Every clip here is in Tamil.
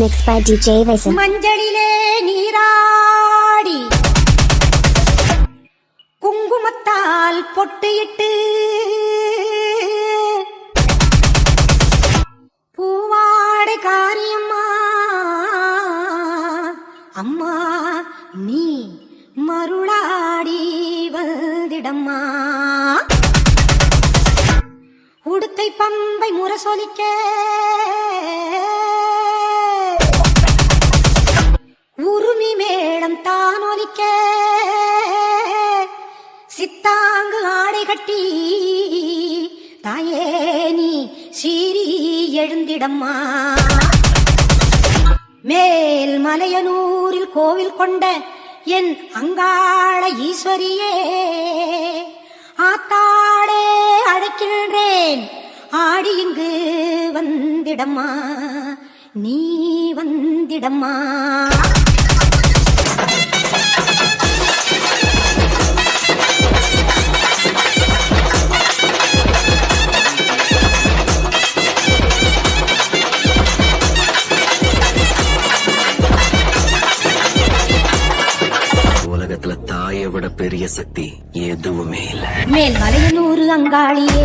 மிக்ஸ் பை டிஜே வைசு மஞ்சளிலே நீராடி குங்குமத்தால் பொட்டியிட்டு பூவாடை காரியம்மா. அம்மா நீ மருளாடி வந்திடம்மா. உடுக்கை பம்பை முரசொலிக்க கட்டி தாயே நீ சீரி எழுந்திடம்மா. மேல் மலையனூரில் கோவில் கொண்ட என் அங்காள ஈஸ்வரியே ஆத்தாடே அழைக்கின்றேன். ஆடி இங்கு வந்திடம்மா நீ வந்திடம்மா. சக்தி எதுவுமே இல்லை. மேல் மலையனூர் அங்காளியே.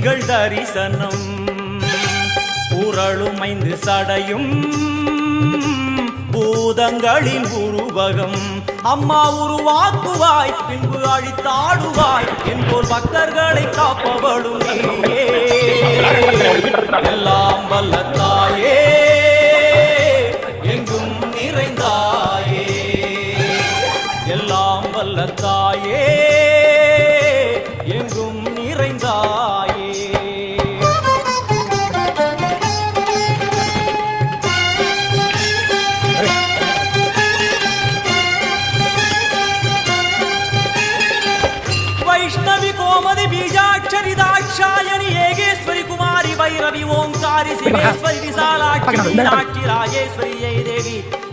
புலிகள் தரிசனம். உரளுமைந்து சடையும் பூதங்களின் உருவகம். அம்மா உருவாக்குவாய் பின்பு அழித்தாடுவாய் என்போர் பக்தர்களை காப்பவளும் எல்லாம் வல்ல தாயே எங்கும் நிறைந்தாயே. எல்லாம் வல்ல தாயே எங்கும் நிறைந்தாய்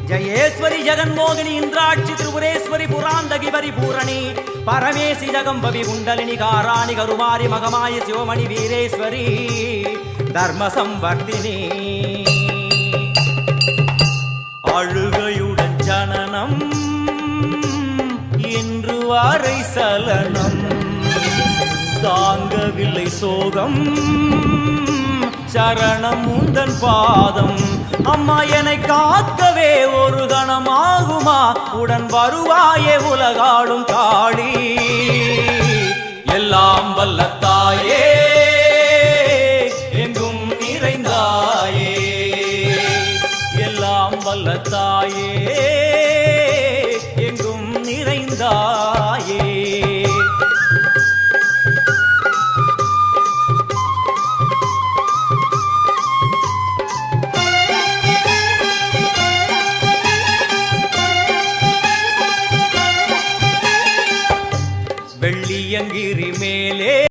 ஜயேஸ்வரி ஜெகன்மோகினி இந்திராட்சி திரிபுரேஸ்வரி புராந்தகி பரிபூரணி. பரமேசி ஜகம்பவி குண்டலினி காராணி கருமாரி மகமாய சிவமணி வீரேஸ்வரி. தர்ம சம்வர்த்தினி அழுகையுடன் ஜனனம். இன்று வாரை சலனம். தாங்கவில்லை சோகம். சரணம் உந்தன் பாதம். அம்மா என்னை காக்கவே ஒரு கணமாகுமா? உடன் வருவாயே உலகாடும் காளி எல்லாம் வல்லத்தா